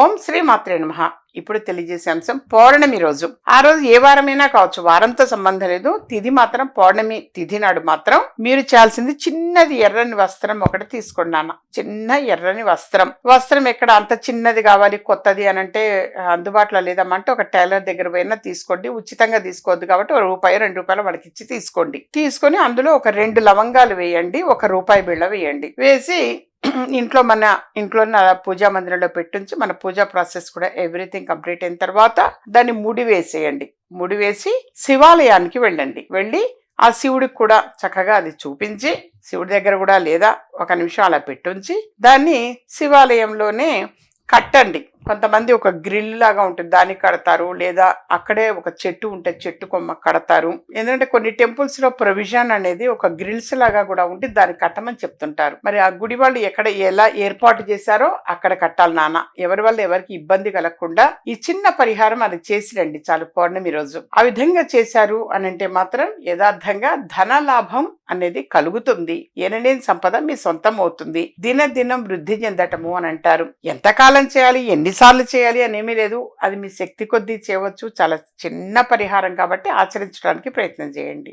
ఓం శ్రీ మాత్రే నమ. ఇప్పుడు తెలియజేసే అంశం పౌర్ణమి రోజు. ఆ రోజు ఏ వారమైనా కావచ్చు వారంతో సంబంధం లేదు. తిథి మాత్రం పౌర్ణమి తిథి నాడు మాత్రం మీరు చేయాల్సింది చిన్నది ఎర్రని వస్త్రం ఒకటి తీసుకోండి నాన్న. చిన్న ఎర్రని వస్త్రం. వస్త్రం ఎక్కడ అంత చిన్నది కావాలి కొత్తది అని అంటే అందుబాటులో లేదమ్మంటే ఒక టైలర్ దగ్గర పోయినా తీసుకోండి. ఉచితంగా తీసుకోవద్దు కాబట్టి ఒక రూపాయి రెండు రూపాయలు వాళ్ళకి ఇచ్చి తీసుకోండి. తీసుకొని అందులో ఒక రెండు లవంగాలు వేయండి ఒక రూపాయి బిళ్ళ వేయండి. వేసి ఇంట్లో మన ఇంట్లో పూజా మందిరంలో పెట్టించి మన పూజా ప్రాసెస్ కూడా ఎవ్రీథింగ్ కంప్లీట్ అయిన తర్వాత దాన్ని ముడి వేసేయండి. ముడి వేసి శివాలయానికి వెళ్ళండి. వెళ్ళి ఆ శివుడికి కూడా చక్కగా అది చూపించి శివుడి దగ్గర కూడా లేదా ఒక నిమిషం అలా పెట్టుంచి దాన్ని శివాలయంలోనే కట్టండి. కొంతమంది ఒక గ్రిల్ లాగా ఉంటుంది దాన్ని కడతారు. లేదా అక్కడే ఒక చెట్టు ఉంటే చెట్టు కొమ్మ కడతారు. ఎందుకంటే కొన్ని టెంపుల్స్లో ప్రొవిజన్ అనేది ఒక గ్రిల్స్ లాగా కూడా ఉండి దాన్ని కట్టమని చెప్తుంటారు. మరి ఆ గుడి వాళ్ళు ఎక్కడ ఎలా ఏర్పాటు చేశారో అక్కడ కట్టాలి నాన్న. ఎవరి వల్ల ఎవరికి ఇబ్బంది కలగకుండా ఈ చిన్న పరిహారం అది చేసిరండి చాలు పౌర్ణమి రోజు. ఆ విధంగా చేశారు అని అంటే మాత్రం యథార్థంగా ధన లాభం అనేది కలుగుతుంది. ఎనలేని సంపద మీ సొంతం అవుతుంది. దినదినం వృద్ధి చెందటము అని అంటారు. ఎంతకాలం చేయాలి? ఎన్ని ఎన్నిసార్లు చేయాలి అని ఏమీ లేదు. అది మీ శక్తి కొద్దీ చేయవచ్చు. చాలా చిన్న పరిహారం కాబట్టి ఆచరించడానికి ప్రయత్నం చేయండి.